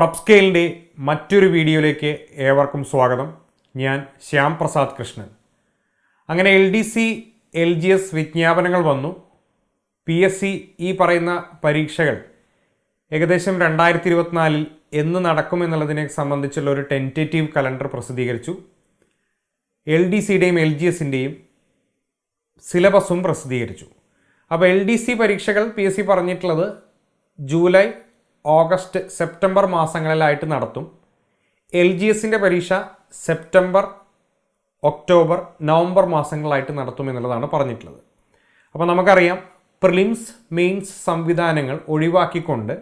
പ്രപ്സ്കെയിലിന്റെ മറ്റൊരു വീഡിയോയിലേക്ക് ഏവർക്കും സ്വാഗതം. ഞാൻ ശ്യാം പ്രസാദ് കൃഷ്ണൻ. അങ്ങനെ L D C L G S വിജ്ഞാപനങ്ങൾ വന്നു. പി എസ് സി ഈ പറയുന്ന പരീക്ഷകൾ ഏകദേശം രണ്ടായിരത്തി ഇരുപത്തിനാലിൽ എന്ന് നടക്കുമെന്നുള്ളതിനെ സംബന്ധിച്ചുള്ള ഒരു ടെന്റേറ്റീവ് കലണ്ടർ പ്രസിദ്ധീകരിച്ചു. എൽ ഡി സിയുടെയും എൽ ജി എസിന്റെയും സിലബസും പ്രസിദ്ധീകരിച്ചു. അപ്പോൾ എൽ ഡി സി പരീക്ഷകൾ പി എസ് സി പറഞ്ഞിട്ടുള്ളത് ജൂലൈ ഓഗസ്റ്റ് സെപ്റ്റംബർ മാസങ്ങളിലായിട്ട് നടത്തും. എൽ ജി എസിന്റെ പരീക്ഷ സെപ്റ്റംബർ ഒക്ടോബർ നവംബർ മാസങ്ങളിലായിട്ട് നടത്തും എന്നുള്ളതാണ് പറഞ്ഞിട്ടുള്ളത്. അപ്പോൾ നമുക്കറിയാം പ്രിലിംസ് മെയിൻസ് സംവിധാനങ്ങൾ ഒഴിവാക്കിക്കൊണ്ട്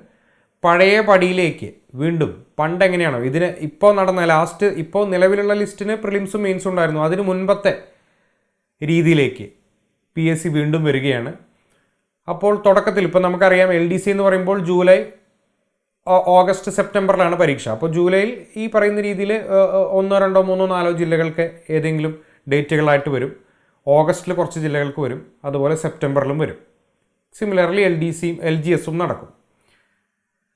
പഴയ പടിയിലേക്ക് വീണ്ടും പണ്ട് എങ്ങനെയാണോ ഇതിന് ഇപ്പോൾ നടന്ന ലാസ്റ്റ് ഇപ്പോൾ നിലവിലുള്ള ലിസ്റ്റിന് പ്രിലിംസും മെയിൻസും ഉണ്ടായിരുന്നു. അതിന് മുൻപത്തെ രീതിയിലേക്ക് പി എസ് സി വീണ്ടും വരികയാണ്. അപ്പോൾ തുടക്കത്തിൽ ഇപ്പോൾ നമുക്കറിയാം എൽ ഡി സി എന്ന് പറയുമ്പോൾ ജൂലൈ ഓഗസ്റ്റ് സെപ്റ്റംബറിലാണ് പരീക്ഷ. അപ്പോൾ ജൂലൈയിൽ ഈ പറയുന്ന രീതിയിൽ ഒന്നോ രണ്ടോ മൂന്നോ നാലോ ജില്ലകൾക്ക് ഏതെങ്കിലും ഡേറ്റുകളായിട്ട് വരും. ഓഗസ്റ്റിൽ കുറച്ച് ജില്ലകൾക്ക് വരും. അതുപോലെ സെപ്റ്റംബറിലും വരും. സിമിലർലി എൽ ഡി സിയും എൽ ജി എസും നടക്കും.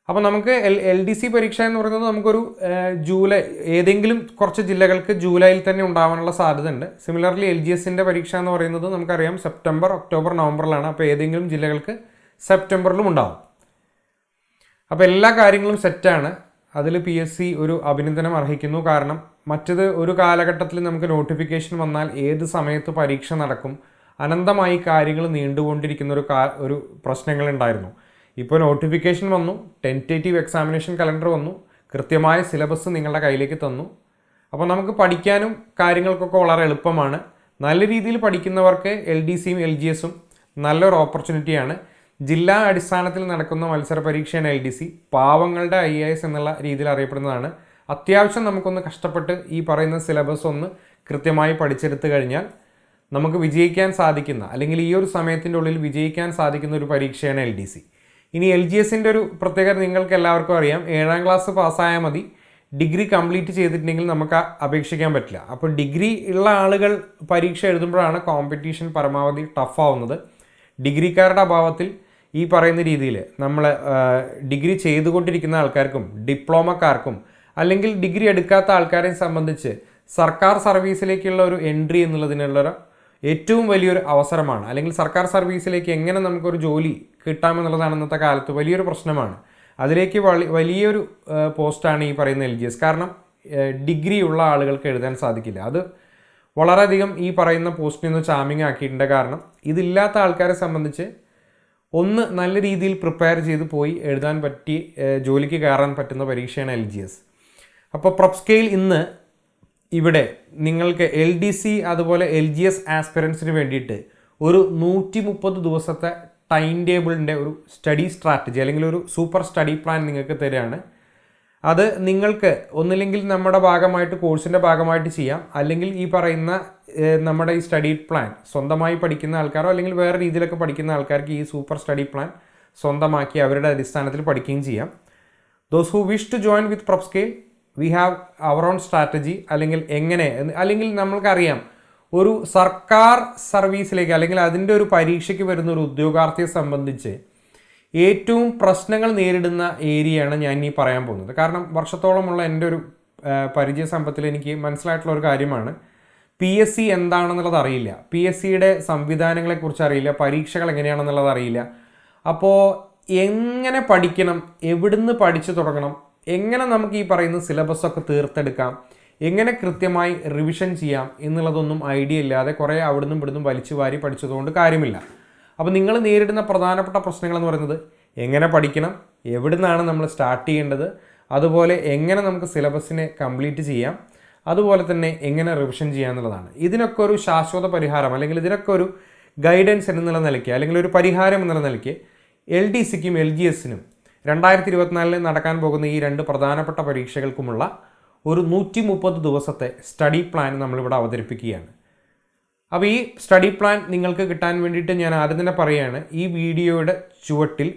അപ്പോൾ നമുക്ക് എൽ എൽ ഡി സി പരീക്ഷ എന്ന് പറയുന്നത് നമുക്കൊരു ജൂലൈ ഏതെങ്കിലും കുറച്ച് ജില്ലകൾക്ക് ജൂലൈയിൽ തന്നെ ഉണ്ടാവാനുള്ള സാധ്യത ഉണ്ട് സിമിലർലി എൽ ജി എസിന്റെ പരീക്ഷ എന്ന് പറയുന്നത് നമുക്കറിയാം സെപ്റ്റംബർ ഒക്ടോബർ നവംബറിലാണ്. അപ്പോൾ ഏതെങ്കിലും ജില്ലകൾക്ക് സെപ്റ്റംബറിലും ഉണ്ടാവും. അപ്പോൾ എല്ലാ കാര്യങ്ങളും സെറ്റാണ് അതിൽ പി എസ് സി ഒരു അഭിനന്ദനം അർഹിക്കുന്നു. കാരണം മറ്റത് ഒരു കാലഘട്ടത്തിൽ നമുക്ക് നോട്ടിഫിക്കേഷൻ വന്നാൽ ഏത് സമയത്ത് പരീക്ഷ നടക്കും അനന്തമായി കാര്യങ്ങൾ നീണ്ടുകൊണ്ടിരിക്കുന്ന ഒരു കാ ഒരു പ്രശ്നങ്ങളുണ്ടായിരുന്നു ഇപ്പോൾ നോട്ടിഫിക്കേഷൻ വന്നു ടെന്റേറ്റീവ് എക്സാമിനേഷൻ കലണ്ടർ വന്നു കൃത്യമായ സിലബസ് നിങ്ങളുടെ കയ്യിലേക്ക് തന്നു. അപ്പോൾ നമുക്ക് പഠിക്കാനും കാര്യങ്ങൾക്കൊക്കെ വളരെ എളുപ്പമാണ്. നല്ല രീതിയിൽ പഠിക്കുന്നവർക്ക് എൽ ഡി സിയും എൽ ജി എസും നല്ലൊരു ഓപ്പർച്യൂണിറ്റിയാണ് ജില്ലാ അടിസ്ഥാനത്തിൽ നടക്കുന്ന മത്സര പരീക്ഷയാണ് എൽ ഡി സി പാവങ്ങളുടെ ഐ എ എസ് എന്നുള്ള രീതിയിൽ അറിയപ്പെടുന്നതാണ്. അത്യാവശ്യം നമുക്കൊന്ന് കഷ്ടപ്പെട്ട് ഈ പറയുന്ന സിലബസ് ഒന്ന് കൃത്യമായി പഠിച്ചെടുത്തു കഴിഞ്ഞാൽ നമുക്ക് വിജയിക്കാൻ സാധിക്കുന്ന അല്ലെങ്കിൽ ഈ ഒരു സമയത്തിന്റെ ഉള്ളിൽ വിജയിക്കാൻ സാധിക്കുന്ന ഒരു പരീക്ഷയാണ് എൽ ഡി സി ഇനി എൽ ജി എസിന്റെ ഒരു പ്രത്യേകത നിങ്ങൾക്ക് എല്ലാവർക്കും അറിയാം. ഏഴാം ക്ലാസ് പാസ്സായാൽ മതി. ഡിഗ്രി കംപ്ലീറ്റ് ചെയ്തിട്ടുണ്ടെങ്കിൽ നമുക്ക് അപേക്ഷിക്കാൻ പറ്റില്ല. അപ്പോൾ ഡിഗ്രി ഉള്ള ആളുകൾ പരീക്ഷ എഴുതുമ്പോഴാണ് കോമ്പറ്റീഷൻ പരമാവധി ടഫ് ആവുന്നത്. ഡിഗ്രിക്കാരുടെ അഭാവത്തിൽ ഈ പറയുന്ന രീതിയിൽ നമ്മൾ ഡിഗ്രി ചെയ്തുകൊണ്ടിരിക്കുന്ന ആൾക്കാർക്കും ഡിപ്ലോമക്കാർക്കും അല്ലെങ്കിൽ ഡിഗ്രി എടുക്കാത്ത ആൾക്കാരെ സംബന്ധിച്ച് സർക്കാർ സർവീസിലേക്കുള്ള ഒരു എൻട്രി എന്നുള്ളതിനുള്ളൊരു ഏറ്റവും വലിയൊരു അവസരമാണ്. അല്ലെങ്കിൽ സർക്കാർ സർവീസിലേക്ക് എങ്ങനെ നമുക്കൊരു ജോലി കിട്ടാമെന്നുള്ളതാണ് ഇന്നത്തെ കാലത്ത് വലിയൊരു പ്രശ്നമാണ്. അതിലേക്ക് വലിയൊരു പോസ്റ്റാണ് ഈ പറയുന്ന എൽ കാരണം ഡിഗ്രി ഉള്ള ആളുകൾക്ക് എഴുതാൻ സാധിക്കില്ല. അത് വളരെയധികം ഈ പറയുന്ന പോസ്റ്റിൽ നിന്ന് ചാമിങ് ആക്കിയിട്ടുണ്ട് കാരണം ഇതില്ലാത്ത ആൾക്കാരെ സംബന്ധിച്ച് ഒന്ന് നല്ല രീതിയിൽ പ്രിപ്പയർ ചെയ്ത് പോയി എഴുതാൻ പറ്റി ജോലിക്ക് കയറാൻ പറ്റുന്ന പരീക്ഷയാണ് എൽ ജി എസ്. അപ്പോൾ പ്രൊപ്സ്കെയിൽ ഇന്ന് ഇവിടെ നിങ്ങൾക്ക് എൽ ഡി സി അതുപോലെ എൽ ജി എസ് ആസ്പിറൻസിന് വേണ്ടിയിട്ട് ഒരു നൂറ്റി മുപ്പത് ദിവസത്തെ ടൈം ടേബിളിന്റെ ഒരു സ്റ്റഡി സ്ട്രാറ്റജി അല്ലെങ്കിൽ ഒരു സൂപ്പർ സ്റ്റഡി പ്ലാൻ നിങ്ങൾക്ക് തരികയാണ്. അത് നിങ്ങൾക്ക് ഒന്നില്ലെങ്കിൽ നമ്മുടെ ഭാഗമായിട്ട് കോഴ്സിന്റെ ഭാഗമായിട്ട് ചെയ്യാം. അല്ലെങ്കിൽ ഈ പറയുന്ന നമ്മുടെ ഈ സ്റ്റഡി പ്ലാൻ സ്വന്തമായി പഠിക്കുന്ന ആൾക്കാരോ അല്ലെങ്കിൽ വേറെ രീതിയിലൊക്കെ പഠിക്കുന്ന ആൾക്കാർക്ക് ഈ സൂപ്പർ സ്റ്റഡി പ്ലാൻ സ്വന്തമാക്കി അവരുടെ അടിസ്ഥാനത്തിൽ പഠിക്കുകയും ചെയ്യാം. Those who wish to join with Propscale we have our own strategy അല്ലെങ്കിൽ എങ്ങനെ അല്ലെങ്കിൽ നമ്മൾക്കറിയാം ഒരു സർക്കാർ സർവീസിലേക്ക് അല്ലെങ്കിൽ അതിന്റെ ഒരു പരീക്ഷയ്ക്ക് വരുന്ന ഒരു ഉദ്യോഗാർത്ഥിയെ സംബന്ധിച്ച് ഏറ്റവും പ്രശ്നങ്ങൾ നേരിടുന്ന ഏരിയയാണ് ഞാൻ ഈ പറയാൻ പോകുന്നത്. കാരണം വർഷത്തോളമുള്ള എന്റെ ഒരു പരിചയ സമ്പത്തിൽ എനിക്ക് മനസ്സിലായിട്ടുള്ള ഒരു കാര്യമാണ്. പി എസ് സി എന്താണെന്നുള്ളത് അറിയില്ല. പി എസ് സിയുടെ സംവിധാനങ്ങളെക്കുറിച്ച് അറിയില്ല. പരീക്ഷകൾ എങ്ങനെയാണെന്നുള്ളത് അറിയില്ല. അപ്പോൾ എങ്ങനെ പഠിക്കണം? എവിടുന്ന് പഠിച്ചു തുടങ്ങണം? എങ്ങനെ നമുക്ക് ഈ പറയുന്ന സിലബസൊക്കെ തീർത്തെടുക്കാം? എങ്ങനെ കൃത്യമായി റിവിഷൻ ചെയ്യാം? എന്നുള്ളതൊന്നും ഐഡിയ ഇല്ലാതെ കുറേ അവിടുന്നും ഇവിടുന്നും വലിച്ചു വാരി പഠിച്ചതുകൊണ്ട് കാര്യമില്ല. അപ്പോൾ നിങ്ങൾ നേരിടുന്ന പ്രധാനപ്പെട്ട പ്രശ്നങ്ങൾ എന്ന് പറയുന്നത് എങ്ങനെ പഠിക്കണം എവിടുന്നാണ് നമ്മൾ സ്റ്റാർട്ട് ചെയ്യേണ്ടത് അതുപോലെ എങ്ങനെ നമുക്ക് സിലബസിനെ കംപ്ലീറ്റ് ചെയ്യാം അതുപോലെ തന്നെ എങ്ങനെ റിവിഷൻ ചെയ്യാം എന്നുള്ളതാണ്. ഇതിനൊക്കെ ഒരു ശാശ്വത പരിഹാരം അല്ലെങ്കിൽ ഇതിനൊക്കെ ഒരു ഗൈഡൻസ് എന്നുള്ള നിലയ്ക്ക് അല്ലെങ്കിൽ ഒരു പരിഹാരം എന്നുള്ള നിലയ്ക്ക് എൽ ഡി സിക്കും എൽ ജി എസിനും രണ്ടായിരത്തി ഇരുപത്തിനാലിൽ നടക്കാൻ പോകുന്ന ഈ രണ്ട് പ്രധാനപ്പെട്ട പരീക്ഷകൾക്കുമുള്ള ഒരു നൂറ്റി മുപ്പത് ദിവസത്തെ സ്റ്റഡി പ്ലാൻ നമ്മളിവിടെ അവതരിപ്പിക്കുകയാണ്. അപ്പോൾ ഈ സ്റ്റഡി പ്ലാൻ നിങ്ങൾക്ക് കിട്ടാൻ വേണ്ടിയിട്ട് ഞാൻ ആദ്യം തന്നെ പറയുകയാണ് ഈ വീഡിയോയുടെ ചുവട്ടിൽ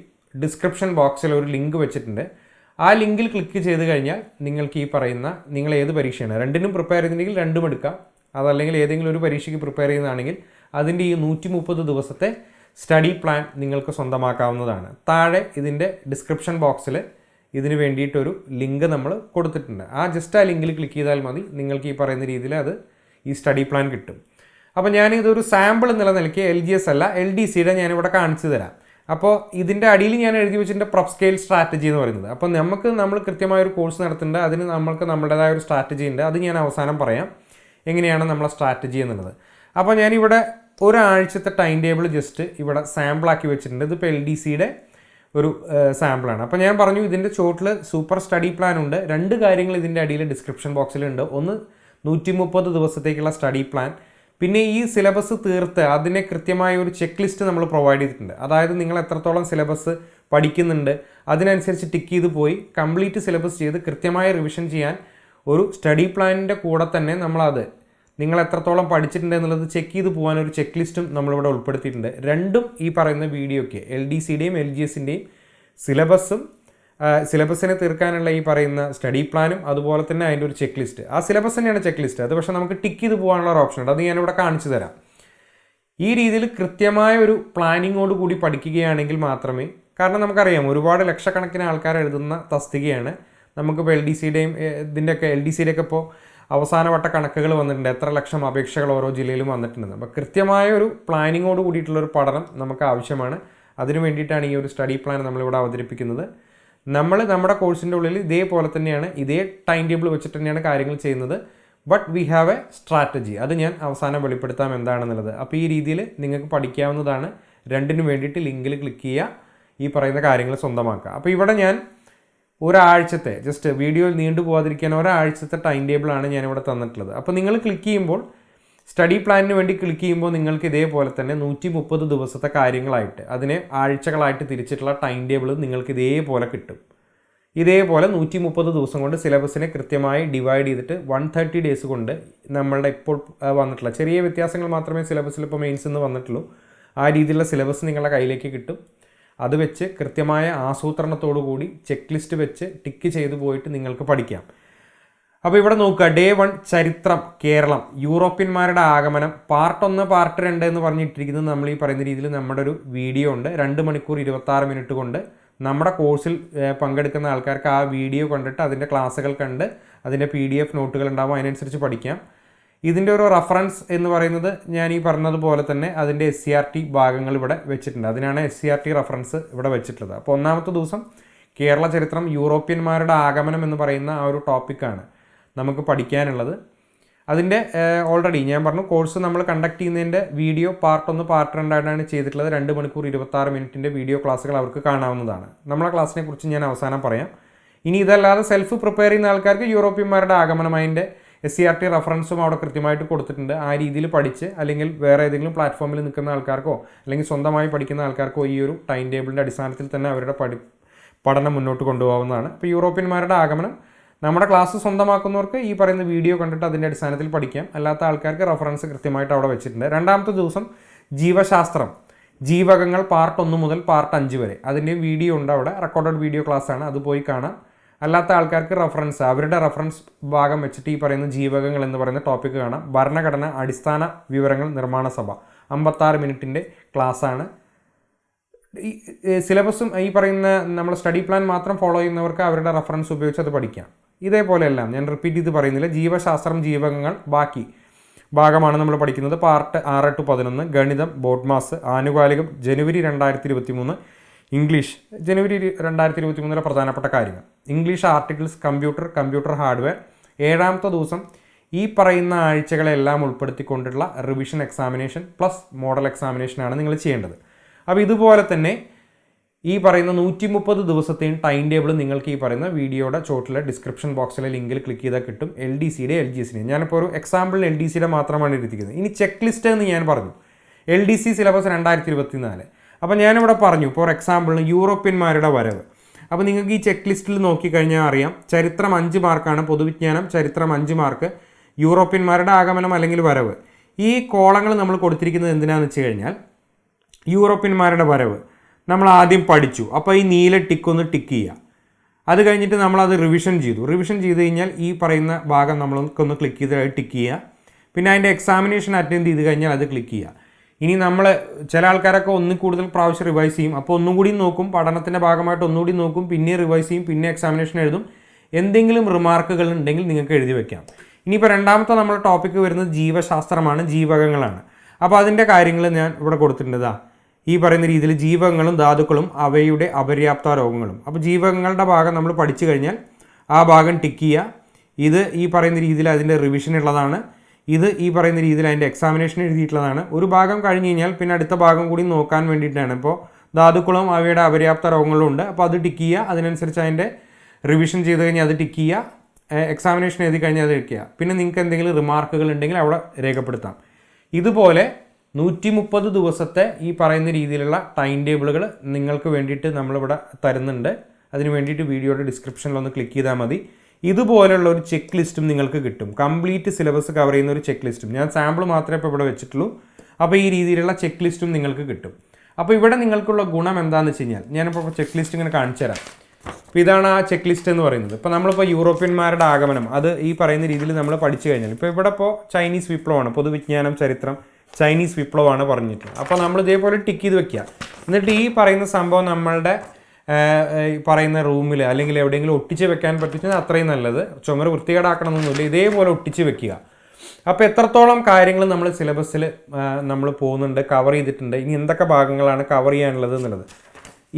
ഡിസ്ക്രിപ്ഷൻ ബോക്സിൽ ഒരു ലിങ്ക് വെച്ചിട്ടുണ്ട്. ആ ലിങ്കിൽ ക്ലിക്ക് ചെയ്ത് കഴിഞ്ഞാൽ നിങ്ങൾക്ക് ഈ പറയുന്ന നിങ്ങൾ ഏത് പരീക്ഷയാണ് രണ്ടിനും പ്രിപ്പയർ ചെയ്തിട്ടുണ്ടെങ്കിൽ രണ്ടും എടുക്കാം. അതല്ലെങ്കിൽ ഏതെങ്കിലും ഒരു പരീക്ഷയ്ക്ക് പ്രിപ്പയർ ചെയ്യുന്നതാണെങ്കിൽ അതിന്റെ ഈ നൂറ്റി മുപ്പത് ദിവസത്തെ സ്റ്റഡി പ്ലാൻ നിങ്ങൾക്ക് സ്വന്തമാക്കാവുന്നതാണ്. താഴെ ഇതിന്റെ ഡിസ്ക്രിപ്ഷൻ ബോക്സിൽ ഇതിന് വേണ്ടിയിട്ടൊരു ലിങ്ക് നമ്മൾ കൊടുത്തിട്ടുണ്ട്. ആ ജസ്റ്റ് ആ ലിങ്കിൽ ക്ലിക്ക് ചെയ്താൽ മതി നിങ്ങൾക്ക് ഈ പറയുന്ന രീതിയിൽ അത് ഈ സ്റ്റഡി പ്ലാൻ കിട്ടും. അപ്പോൾ ഞാൻ ഇതൊരു സാമ്പിൾ നിലയ്ക്ക് എൽ ജി എസ് അല്ല എൽ ഡി സിയുടെ ഞാനിവിടെ കാണിച്ചു തരാം. അപ്പോൾ ഇതിന്റെ അടിയിൽ ഞാൻ എഴുതി വെച്ചിട്ടുണ്ട് പ്രൊഫ് സ്കെയിൽ സ്ട്രാറ്റജി എന്ന് പറയുന്നത്. അപ്പോൾ നമുക്ക് നമ്മൾ കൃത്യമായ ഒരു കോഴ്സ് നടത്തുന്നുണ്ട് അതിന് നമ്മൾക്ക് നമ്മുടേതായ ഒരു സ്ട്രാറ്റജി ഉണ്ട്. അത് ഞാൻ അവസാനം പറയാം എങ്ങനെയാണ് നമ്മളെ സ്ട്രാറ്റജി എന്നുള്ളത്. അപ്പോൾ ഞാനിവിടെ ഒരാഴ്ചത്തെ ടൈം ടേബിൾ ജസ്റ്റ് ഇവിടെ സാമ്പിളാക്കി വെച്ചിട്ടുണ്ട്. ഇതിപ്പോൾ എൽ ഡി സിയുടെ ഒരു സാമ്പിളാണ് അപ്പോൾ ഞാൻ പറഞ്ഞു ഇതിന്റെ ചോട്ടിൽ സൂപ്പർ സ്റ്റഡി പ്ലാൻ ഉണ്ട്. രണ്ട് കാര്യങ്ങൾ ഇതിന്റെ അടിയിൽ ഡിസ്ക്രിപ്ഷൻ ബോക്സിലുണ്ട് ഒന്ന് നൂറ്റി മുപ്പത് ദിവസത്തേക്കുള്ള സ്റ്റഡി പ്ലാൻ പിന്നെ ഈ സിലബസ് തീർത്ത് അതിനെ കൃത്യമായ ഒരു ചെക്ക് ലിസ്റ്റ് നമ്മൾ പ്രൊവൈഡ് ചെയ്തിട്ടുണ്ട്. അതായത് നിങ്ങൾ എത്രത്തോളം സിലബസ് പഠിക്കുന്നുണ്ട് അതിനനുസരിച്ച് ടിക്ക് ചെയ്ത് പോയി കംപ്ലീറ്റ് സിലബസ് ചെയ്ത് കൃത്യമായ റിവിഷൻ ചെയ്യാൻ ഒരു സ്റ്റഡി പ്ലാനിന്റെ കൂടെ തന്നെ നമ്മളത് നിങ്ങൾ എത്രത്തോളം പഠിച്ചിട്ടുണ്ട് എന്നുള്ളത് ചെക്ക് ചെയ്ത് പോകാൻ ഒരു ചെക്ക് ലിസ്റ്റും നമ്മളിവിടെ ഉൾപ്പെടുത്തിയിട്ടുണ്ട്. രണ്ടും ഈ പറയുന്ന വീഡിയോയ്ക്ക് എൽ ഡി സിയുടെയും എൽ ജി എസിന്റെയും സിലബസും സിലബസിനെ തീർക്കാനുള്ള ഈ പറയുന്ന സ്റ്റഡി പ്ലാനും അതുപോലെ തന്നെ അതിന്റെ ഒരു ചെക്ക് ലിസ്റ്റ് ആ സിലബസ് തന്നെയാണ് ചെക്ക് ലിസ്റ്റ് അത് പക്ഷേ നമുക്ക് ടിക്ക് ചെയ്ത് പോകാനുള്ള ഒരു ഓപ്ഷൻ ഉണ്ട് അത് ഞാനിവിടെ കാണിച്ചു തരാം. ഈ രീതിയിൽ കൃത്യമായ ഒരു പ്ലാനിങ്ങോട് കൂടി പഠിക്കുകയാണെങ്കിൽ മാത്രമേ കാരണം നമുക്കറിയാം ഒരുപാട് ലക്ഷക്കണക്കിന് ആൾക്കാർ എഴുതുന്ന തസ്തികയാണ്. നമുക്കിപ്പോൾ എൽ ഡി സിയുടെയും ഇതിന്റെയൊക്കെ എൽ ഡി സിയുടെയൊക്കെ ഇപ്പോൾ അവസാനവട്ട കണക്കുകൾ വന്നിട്ടുണ്ട്. എത്ര ലക്ഷം അപേക്ഷകൾ ഓരോ ജില്ലയിലും വന്നിട്ടുണ്ട്. അപ്പോൾ കൃത്യമായ ഒരു പ്ലാനിങ്ങോട് കൂടിയിട്ടുള്ള ഒരു പഠനം നമുക്ക് ആവശ്യമാണ്. അതിനു വേണ്ടിയിട്ടാണ് ഈ ഒരു സ്റ്റഡി പ്ലാൻ നമ്മളിവിടെ അവതരിപ്പിക്കുന്നത്. നമ്മൾ നമ്മുടെ കോഴ്സിന്റെ ഉള്ളിൽ ഇതേപോലെ തന്നെയാണ് ഇതേ ടൈം ടേബിൾ വെച്ചിട്ട് തന്നെയാണ് കാര്യങ്ങൾ ചെയ്യുന്നത്. But we have a strategy അത് ഞാൻ അവസാനം വെളിപ്പെടുത്താം എന്താണെന്നുള്ളത്. അപ്പോൾ ഈ രീതിയിൽ നിങ്ങൾക്ക് പഠിക്കാവുന്നതാണ്. രണ്ടിനും വേണ്ടിയിട്ട് ലിങ്കിൽ ക്ലിക്ക് ചെയ്യുക. ഈ പറയുന്ന കാര്യങ്ങൾ സ്വന്തമാക്കുക. അപ്പോൾ ഇവിടെ ഞാൻ ഒരാഴ്ചത്തെ ജസ്റ്റ് വീഡിയോയിൽ നീണ്ടു പോകാതിരിക്കാൻ ഒരാഴ്ചത്തെ ടൈം ടേബിളാണ് ഞാനിവിടെ തന്നിട്ടുള്ളത്. അപ്പോൾ നിങ്ങൾ ക്ലിക്ക് ചെയ്യുമ്പോൾ സ്റ്റഡി പ്ലാനിന് വേണ്ടി ക്ലിക്ക് ചെയ്യുമ്പോൾ നിങ്ങൾക്ക് ഇതേപോലെ തന്നെ നൂറ്റി മുപ്പത് ദിവസത്തെ കാര്യങ്ങളായിട്ട് അതിനെ ആഴ്ചകളായിട്ട് തിരിച്ചിട്ടുള്ള ടൈം ടേബിൾ നിങ്ങൾക്ക് ഇതേപോലെ കിട്ടും. ഇതേപോലെ നൂറ്റി മുപ്പത് ദിവസം കൊണ്ട് സിലബസിനെ കൃത്യമായി ഡിവൈഡ് ചെയ്തിട്ട് വൺ തേർട്ടി ഡേയ്സ് കൊണ്ട് നമ്മളുടെ ഇപ്പോൾ വന്നിട്ടുള്ള ചെറിയ വ്യത്യാസങ്ങൾ മാത്രമേ സിലബസിൽ ഇപ്പോൾ മെയിൻസ് എന്ന് വന്നിട്ടുള്ളൂ. ആ രീതിയിലുള്ള സിലബസ് നിങ്ങളുടെ കയ്യിലേക്ക് കിട്ടും. അത് വെച്ച് കൃത്യമായ ആസൂത്രണത്തോടു കൂടി ചെക്ക് ലിസ്റ്റ് വെച്ച് ടിക്ക് ചെയ്തു പോയിട്ട് നിങ്ങൾക്ക് പഠിക്കാം. അപ്പോൾ ഇവിടെ നോക്കുക. ഡേ വൺ ചരിത്രം കേരളം. യൂറോപ്യന്മാരുടെ ആഗമനം. പാർട്ട് ഒന്ന് പാർട്ട് രണ്ട് എന്ന് പറഞ്ഞിട്ടിരിക്കുന്നത് നമ്മൾ ഈ പറയുന്ന രീതിയിൽ നമ്മുടെ ഒരു വീഡിയോ ഉണ്ട്. രണ്ട് മണിക്കൂർ ഇരുപത്താറ് മിനിറ്റ് കൊണ്ട് നമ്മുടെ കോഴ്സിൽ പങ്കെടുക്കുന്ന ആൾക്കാർക്ക് ആ വീഡിയോ കണ്ടിട്ട് അതിന്റെ ക്ലാസ്സുകൾ കണ്ട് അതിന്റെ പി ഡി എഫ് നോട്ടുകൾ ഉണ്ടാവും. അതിനനുസരിച്ച് പഠിക്കാം. ഇതിന്റെ ഒരു റഫറൻസ് എന്ന് പറയുന്നത് ഞാൻ ഈ പറഞ്ഞതുപോലെ തന്നെ അതിന്റെ എസ് സി ആർ ടി ഭാഗങ്ങൾ ഇവിടെ വെച്ചിട്ടുണ്ട്. അതിനാണ് S C R T reference ഇവിടെ വെച്ചിട്ടുള്ളത്. അപ്പോൾ ഒന്നാമത്തെ ദിവസം കേരള ചരിത്രം യൂറോപ്യന്മാരുടെ ആഗമനം എന്ന് പറയുന്ന ആ ഒരു ടോപ്പിക്കാണ് നമുക്ക് പഠിക്കാനുള്ളത്. അതിന്റെ ഓൾറെഡി ഞാൻ പറഞ്ഞു കോഴ്സ് നമ്മൾ കണ്ടക്ട് ചെയ്യുന്നതിന്റെ വീഡിയോ പാർട്ട് ഒന്ന് പാർട്ട് രണ്ടായിട്ടാണ് ചെയ്തിട്ടുള്ളത്. രണ്ട് മണിക്കൂർ ഇരുപത്താറ് മിനിറ്റിന്റെ വീഡിയോ ക്ലാസ്സുകൾ അവർക്ക് കാണാവുന്നതാണ്. നമ്മളെ ക്ലാസ്സിനെ കുറിച്ച് ഞാൻ അവസാനം പറയാം. ഇനി ഇതല്ലാതെ സെൽഫ് പ്രിപ്പയർ ചെയ്യുന്ന ആൾക്കാർക്ക് യൂറോപ്യന്മാരുടെ ആഗമനം അതിന്റെ എസ് സി ആർ ടി റെഫറൻസും അവിടെ കൃത്യമായിട്ട് കൊടുത്തിട്ടുണ്ട്. ആ രീതിയിൽ പഠിച്ച് അല്ലെങ്കിൽ വേറെ ഏതെങ്കിലും പ്ലാറ്റ്ഫോമിൽ നിൽക്കുന്ന ആൾക്കാർക്കോ അല്ലെങ്കിൽ സ്വന്തമായി പഠിക്കുന്ന ആൾക്കാർക്കോ ഈ ഒരു ടൈം ടേബിളിന്റെ അടിസ്ഥാനത്തിൽ തന്നെ അവരുടെ പഠി പഠനം മുന്നോട്ട് കൊണ്ടുപോകുന്നതാണ് ഇപ്പോൾ യൂറോപ്യന്മാരുടെ ആഗമനം നമ്മുടെ ക്ലാസ് സ്വന്തമാക്കുന്നവർക്ക് ഈ പറയുന്ന വീഡിയോ കണ്ടിട്ട് അതിന്റെ അടിസ്ഥാനത്തിൽ പഠിക്കാം. അല്ലാത്ത ആൾക്കാർക്ക് റെഫറൻസ് കൃത്യമായിട്ട് അവിടെ വെച്ചിട്ടുണ്ട്. രണ്ടാമത്തെ ദിവസം ജീവശാസ്ത്രം. ജീവകങ്ങൾ പാർട്ട് ഒന്ന് മുതൽ പാർട്ട് അഞ്ച് വരെ. അതിന്റെ വീഡിയോ ഉണ്ട് അവിടെ. റെക്കോർഡഡ് വീഡിയോ ക്ലാസ് ആണ്. അത് പോയി കാണാം. അല്ലാത്ത ആൾക്കാർക്ക് റെഫറൻസ് അവരുടെ റെഫറൻസ് ഭാഗം വെച്ചിട്ട് ഈ പറയുന്ന ജീവകങ്ങൾ എന്ന് പറയുന്ന ടോപ്പിക്ക് കാണാം. ഭരണഘടന അടിസ്ഥാന വിവരങ്ങൾ നിർമ്മാണ സഭ. അമ്പത്താറ് മിനിറ്റിന്റെ ക്ലാസ്സാണ് ഈ സിലബസും ഈ പറയുന്ന നമ്മൾ സ്റ്റഡി പ്ലാൻ മാത്രം ഫോളോ ചെയ്യുന്നവർക്ക് അവരുടെ റെഫറൻസ് ഉപയോഗിച്ച് അത് പഠിക്കാം. ഇതേപോലെയെല്ലാം ഞാൻ റിപ്പീറ്റ് ചെയ്ത് പറയുന്നില്ല. ജീവശാസ്ത്രം ജീവകങ്ങൾ ബാക്കി ഭാഗമാണ് നമ്മൾ പഠിക്കുന്നത്. പാർട്ട് ആറ് ടു പതിനൊന്ന് ഗണിതം ബോഡ്മാസ് ആനുകാലികം ജനുവരി രണ്ടായിരത്തി ഇരുപത്തി മൂന്ന് ഇംഗ്ലീഷ്. ജനുവരി രണ്ടായിരത്തി ഇരുപത്തി മൂന്നിലെ പ്രധാനപ്പെട്ട കാര്യങ്ങൾ. English articles computer computer hardware ഏഴാമത്തെ ദിവസം ഈ പറയുന്ന ആഴ്ചകളെല്ലാം ഉൾപ്പെടുത്തിക്കൊണ്ടുള്ള റിവിഷൻ എക്സാമിനേഷൻ പ്ലസ് മോഡൽ എക്സാമിനേഷനാണ് നിങ്ങൾ ചെയ്യേണ്ടത്. അപ്പോൾ ഇതുപോലെ തന്നെ ഈ പറയുന്ന നൂറ്റി മുപ്പത് ദിവസത്തെയും ടൈം ടേബിൾ നിങ്ങൾക്ക് ഈ പറയുന്ന വീഡിയോയുടെ ചോട്ടിലെ ഡിസ്ക്രിപ്ഷൻ ബോക്സിലെ ലിങ്കിൽ ക്ലിക്ക് ചെയ്താൽ കിട്ടും. എൽ ഡി സിയുടെ എൽ ജി എസിന്റെ ഞാനിപ്പോൾ ഒരു എക്സാമ്പിൾ എൽ ഡി സിയുടെ മാത്രമാണ് എടുത്തിരിക്കുന്നത്. ഇനി ചെക്ക് ലിസ്റ്റ് എന്ന് ഞാൻ പറഞ്ഞു. എൽ ഡി സി സിലബസ് രണ്ടായിരത്തി ഇരുപത്തി നാല് അപ്പോൾ ഞാനിവിടെ പറഞ്ഞു ഫോർ എക്സാമ്പിളിന് യൂറോപ്യന്മാരുടെ വരവ്. അപ്പോൾ നിങ്ങൾക്ക് ഈ ചെക്ക് ലിസ്റ്റിൽ നോക്കിക്കഴിഞ്ഞാൽ അറിയാം ചരിത്രം അഞ്ച് മാർക്കാണ് പൊതുവിജ്ഞാനം ചരിത്രം അഞ്ച് മാർക്ക് യൂറോപ്യന്മാരുടെ ആഗമനം അല്ലെങ്കിൽ വരവ്. ഈ കോളങ്ങൾ നമ്മൾ കൊടുത്തിരിക്കുന്നത് എന്തിനാണെന്ന് വെച്ച് കഴിഞ്ഞാൽ യൂറോപ്യന്മാരുടെ വരവ്. നമ്മൾ ആദ്യം പഠിച്ചു. അപ്പോൾ ഈ നീല ടിക്ക് ഒന്ന് ടിക്ക് ചെയ്യുക അത് കഴിഞ്ഞിട്ട് നമ്മളത് റിവിഷൻ ചെയ്തു. റിവിഷൻ ചെയ്ത് കഴിഞ്ഞാൽ ഈ പറയുന്ന ഭാഗം നമ്മളൊന്ന് ക്ലിക്ക് ചെയ്ത് ടിക്ക് ചെയ്യുക പിന്നെ അതിന്റെ എക്സാമിനേഷൻ അറ്റൻഡ് ചെയ്ത് കഴിഞ്ഞാൽ അത് ക്ലിക്ക് ചെയ്യുക ഇനി നമ്മൾ ചില ആൾക്കാരൊക്കെ ഒന്നിൽ കൂടുതൽ പ്രാവശ്യം റിവൈസ് ചെയ്യും. അപ്പോൾ ഒന്നും കൂടി നോക്കും പഠനത്തിന്റെ ഭാഗമായിട്ട് ഒന്നുകൂടി നോക്കും പിന്നെ റിവൈസ് ചെയ്യും പിന്നെ എക്സാമിനേഷൻ എഴുതും. എന്തെങ്കിലും റിമാർക്കുകൾ ഉണ്ടെങ്കിൽ നിങ്ങൾക്ക് എഴുതി വെക്കാം. ഇനിയിപ്പോൾ രണ്ടാമത്തെ നമ്മുടെ ടോപ്പിക്ക് വരുന്നത് ജീവശാസ്ത്രമാണ് ജീവകങ്ങളാണ്. അപ്പോൾ അതിന്റെ കാര്യങ്ങൾ ഞാൻ ഇവിടെ കൊടുത്തിട്ടുണ്ടതാണ് ഈ പറയുന്ന രീതിയിൽ ജീവകങ്ങളും ധാതുക്കളും അവയുടെ അപര്യാപ്ത രോഗങ്ങളും. അപ്പോൾ ജീവകങ്ങളുടെ ഭാഗം നമ്മൾ പഠിച്ചു കഴിഞ്ഞാൽ ആ ഭാഗം ടിക്ക് ചെയ്യുക. ഇത് ഈ പറയുന്ന രീതിയിൽ അതിന്റെ റിവിഷൻ ഉള്ളതാണ്. ഇത് ഈ പറയുന്ന രീതിയിൽ അതിന്റെ എക്സാമിനേഷൻ എഴുതിയിട്ടുള്ളതാണ്. ഒരു ഭാഗം കഴിഞ്ഞ് കഴിഞ്ഞാൽ പിന്നെ അടുത്ത ഭാഗം കൂടി നോക്കാൻ വേണ്ടിയിട്ടാണ്. ഇപ്പോൾ ധാതുക്കളും അവയുടെ അപര്യാപ്ത രോഗങ്ങളും ഉണ്ട്. അപ്പോൾ അത് ടിക്ക് ചെയ്യുക. അതിനനുസരിച്ച് അതിന്റെ റിവിഷൻ ചെയ്ത് കഴിഞ്ഞാൽ അത് ടിക്ക് ചെയ്യുക. എക്സാമിനേഷൻ എഴുതി കഴിഞ്ഞാൽ അത് ടിക്ക് ചെയ്യുക. പിന്നെ നിങ്ങൾക്ക് എന്തെങ്കിലും റിമാർക്കുകൾ ഉണ്ടെങ്കിൽ അവിടെ രേഖപ്പെടുത്താം. ഇതുപോലെ നൂറ്റി മുപ്പത് ദിവസത്തെ ഈ പറയുന്ന രീതിയിലുള്ള ടൈം ടേബിളുകൾ നിങ്ങൾക്ക് വേണ്ടിയിട്ട് നമ്മളിവിടെ തരുന്നുണ്ട്. അതിന് വേണ്ടിയിട്ട് വീഡിയോയുടെ ഡിസ്ക്രിപ്ഷനിൽ ഒന്ന് ക്ലിക്ക് ചെയ്താൽ മതി. ഇതുപോലുള്ള ഒരു ചെക്ക് ലിസ്റ്റും നിങ്ങൾക്ക് കിട്ടും. കംപ്ലീറ്റ് സിലബസ് കവർ ചെയ്യുന്ന ഒരു ചെക്ക് ലിസ്റ്റും ഞാൻ സാമ്പിൾ മാത്രമേ ഇപ്പോൾ ഇവിടെ വെച്ചിട്ടുള്ളൂ. അപ്പോൾ ഈ രീതിയിലുള്ള ചെക്ക് ലിസ്റ്റും നിങ്ങൾക്ക് കിട്ടും. അപ്പോൾ ഇവിടെ നിങ്ങൾക്കുള്ള ഗുണം എന്താണെന്ന് വെച്ച് കഴിഞ്ഞാൽ ഞാനിപ്പോൾ ചെക്ക് ലിസ്റ്റ് ഇങ്ങനെ കാണിച്ചു തരാം. അപ്പോൾ ഇതാണ് ആ ചെക്ക് ലിസ്റ്റ് എന്ന് പറയുന്നത്. ഇപ്പോൾ നമ്മളിപ്പോൾ യൂറോപ്യന്മാരുടെ ആഗമനം അത് ഈ പറയുന്ന രീതിയിൽ നമ്മൾ പഠിച്ചു കഴിഞ്ഞാൽ ഇപ്പോൾ ഇവിടെ ഇപ്പോൾ ചൈനീസ് വിപ്ലവമാണ് പൊതുവിജ്ഞാനം ചരിത്രം ചൈനീസ് വിപ്ലവമാണ് പറഞ്ഞിട്ടുള്ളത്. അപ്പോൾ നമ്മൾ ഇതേപോലെ ടിക്ക് ചെയ്ത് വെക്കുക. എന്നിട്ട് ഈ പറയുന്ന സംഭവം നമ്മളുടെ പറയുന്ന റൂമിൽ അല്ലെങ്കിൽ എവിടെയെങ്കിലും ഒട്ടിച്ച് വെക്കാൻ പറ്റിച്ചാൽ അത്രയും നല്ലത്. ചുമര് വൃത്തികേടാക്കണമെന്നൊന്നുമില്ല. ഇതേപോലെ ഒട്ടിച്ച് വെക്കുക. അപ്പോൾ എത്രത്തോളം കാര്യങ്ങൾ നമ്മൾ സിലബസിൽ നമ്മൾ പോകുന്നുണ്ട് കവർ ചെയ്തിട്ടുണ്ട് ഇനി എന്തൊക്കെ ഭാഗങ്ങളാണ് കവർ ചെയ്യാനുള്ളത് എന്നുള്ളത്.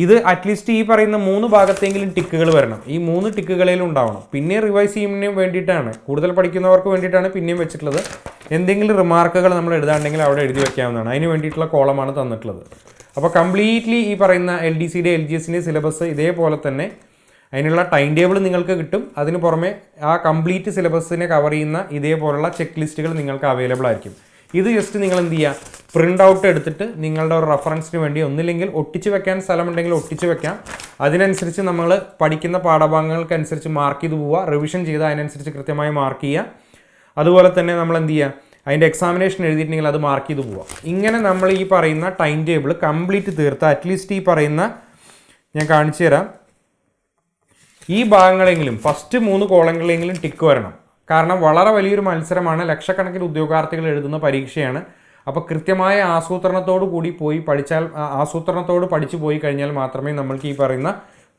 ഇത് അറ്റ്ലീസ്റ്റ് ഈ പറയുന്ന മൂന്ന് ഭാഗത്തെങ്കിലും ടിക്കുകൾ വരണം. ഈ മൂന്ന് ടിക്കുകളിലും ഉണ്ടാവണം. പിന്നെ റിവൈസ് ചെയ്യുന്നതിന് വേണ്ടിയിട്ടാണ്. കൂടുതൽ പഠിക്കുന്നവർക്ക് വേണ്ടിയിട്ടാണ് പിന്നെയും വെച്ചിട്ടുള്ളത്. എന്തെങ്കിലും റിമാർക്കുകൾ നമ്മൾ എഴുതാണ്ടെങ്കിൽ അവിടെ എഴുതി വയ്ക്കാവുന്നതാണ് അതിന് വേണ്ടിയിട്ടുള്ള കോളമാണ് തന്നിട്ടുള്ളത്. അപ്പോൾ കംപ്ലീറ്റ്ലി ഈ പറയുന്ന എൽ ഡി സിയുടെ എൽ ജി എസിന്റെ സിലബസ് ഇതേപോലെ തന്നെ അതിനുള്ള ടൈം ടേബിൾ നിങ്ങൾക്ക് കിട്ടും. അതിന് പുറമെ ആ കംപ്ലീറ്റ് സിലബസിനെ കവർ ചെയ്യുന്ന ഇതേപോലുള്ള ചെക്ക് ലിസ്റ്റുകൾ നിങ്ങൾക്ക് അവൈലബിൾ ആയിരിക്കും. ഇത് ജസ്റ്റ് നിങ്ങൾ എന്ത് ചെയ്യുക പ്രിന്റ് ഔട്ട് എടുത്തിട്ട് നിങ്ങളുടെ ഒരു റെഫറൻസിന് വേണ്ടി ഒന്നില്ലെങ്കിൽ ഒട്ടിച്ച് വെക്കാൻ സ്ഥലമുണ്ടെങ്കിൽ ഒട്ടിച്ച് വെക്കാം. അതിനനുസരിച്ച് നമ്മൾ പഠിക്കുന്ന പാഠഭാഗങ്ങൾക്കനുസരിച്ച് മാർക്ക് ചെയ്ത് പോവുക. റിവിഷൻ ചെയ്ത് അതിനനുസരിച്ച് കൃത്യമായി മാർക്ക് ചെയ്യുക. അതുപോലെ തന്നെ നമ്മൾ എന്ത് ചെയ്യുക അതിന്റെ എക്സാമിനേഷൻ എഴുതിയിട്ടുണ്ടെങ്കിൽ അത് മാർക്ക് ചെയ്ത് പോവാം. ഇങ്ങനെ നമ്മൾ ഈ പറയുന്ന ടൈം ടേബിൾ കംപ്ലീറ്റ് തീർത്ത് അറ്റ്ലീസ്റ്റ് ഈ പറയുന്ന ഞാൻ കാണിച്ചു തരാം. ഈ ഭാഗങ്ങളെങ്കിലും ഫസ്റ്റ് മൂന്ന് കോളങ്ങളിലെങ്കിലും ടിക്ക് വരണം. കാരണം വളരെ വലിയൊരു മത്സരമാണ്. ലക്ഷക്കണക്കിന് ഉദ്യോഗാർത്ഥികൾ എഴുതുന്ന പരീക്ഷയാണ്. അപ്പോൾ കൃത്യമായ ആസൂത്രണത്തോടു കൂടി പോയി പഠിച്ചാൽ ആസൂത്രണത്തോട് പഠിച്ചു പോയി കഴിഞ്ഞാൽ മാത്രമേ നമ്മൾക്ക് ഈ പറയുന്ന